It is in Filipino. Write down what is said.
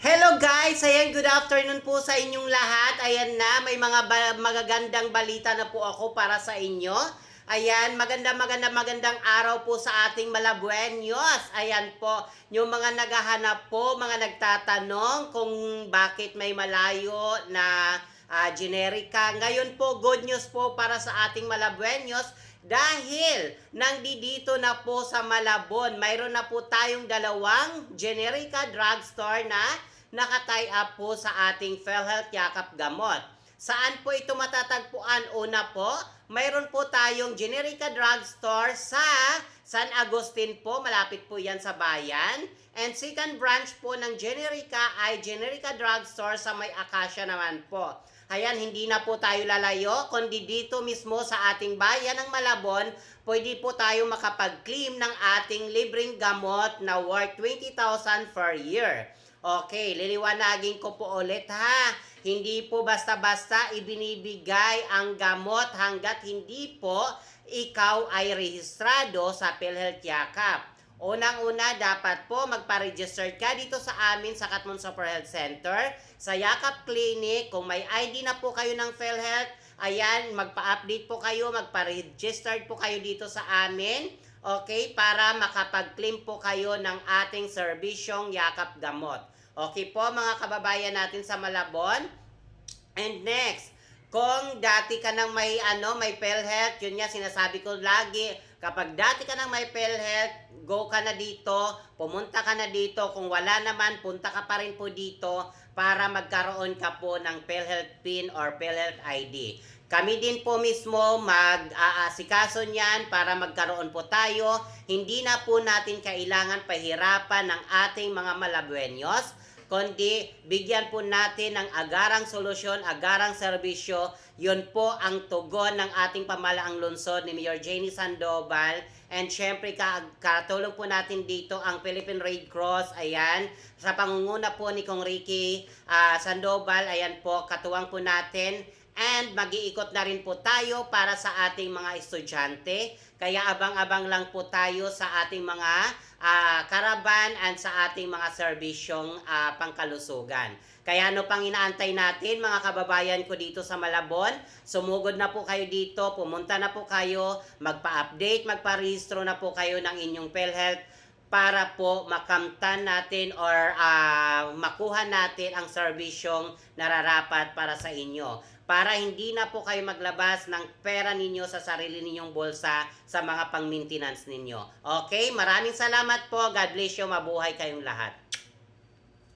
Hello guys! Ayan, good afternoon po sa inyong lahat. Ayan na, may mga ba- magagandang balita na po ako para sa inyo. Ayan, maganda maganda magandang araw po sa ating Malabuenos. Ayan po, yung mga naghahanap po, mga nagtatanong kung bakit may malayo na ah, generika. Ngayon po, good news po para sa ating Malabuenos dahil nandito na po sa Malabon, mayroon na po tayong dalawang generica drugstore na nakatie up po sa ating PhilHealth Yakap Gamot. Saan po ito matatagpuan? Una po, mayroon po tayong generica drugstore sa San Agustin po, malapit po yan sa bayan. And second branch po ng generica ay generica drugstore sa may Acacia naman po. Ayan, hindi na po tayo lalayo, kundi dito mismo sa ating bayan ng Malabon, pwede po tayo makapag-claim ng ating libreng gamot na worth 20,000 per year. Okay, liliwanagin ko po ulit ha. Hindi po basta-basta ibinibigay ang gamot hanggat hindi po ikaw ay rehistrado sa PhilHealth Yakap. Unang-una, dapat po magpa-register ka dito sa amin sa Katmon Super Health Center, sa Yakap Clinic. Kung may ID na po kayo ng PhilHealth, ayan, magpa-update po kayo, magpa-register po kayo dito sa amin. Okay, para makapag-claim po kayo ng ating serbisyong Yakap Gamot. Okay po mga kababayan natin sa Malabon. And next, kung dati ka nang may ano, may PhilHealth, yun nga sinasabi ko lagi, kapag dati ka nang may PhilHealth, go ka na dito, pumunta ka na dito, kung wala naman, punta ka pa rin po dito para magkaroon ka po ng PhilHealth PIN or PhilHealth ID. Kami din po mismo mag-aasikaso niyan para magkaroon po tayo. Hindi na po natin kailangan pahirapan ng ating mga malabuenos kundi bigyan po natin ng agarang solusyon, agarang serbisyo. Yun po ang tugon ng ating pamalaang lungsod ni Mayor Jenny Sandoval. And syempre, ka katulong po natin dito ang Philippine Red Cross. Ayan, sa pangunguna po ni Kong Ricky ah, Sandoval. Ayan po, katuwang po natin. And mag-iikot na rin po tayo para sa ating mga estudyante. Kaya abang-abang lang po tayo sa ating mga ah, karaban and sa ating mga serbisyong ah, pangkalusugan. Kaya ano pang inaantay natin mga kababayan ko dito sa Malabon? Sumugod na po kayo dito, pumunta na po kayo, magpa-update, magpa-rehistro na po kayo ng inyong PhilHealth para po makamtan natin or ah, makuha natin ang serbisyong nararapat para sa inyo. Para hindi na po kayo maglabas ng pera ninyo sa sarili ninyong bulsa sa mga pang-maintenance ninyo. Okay? Maraming salamat po. God bless you. Mabuhay kayong lahat.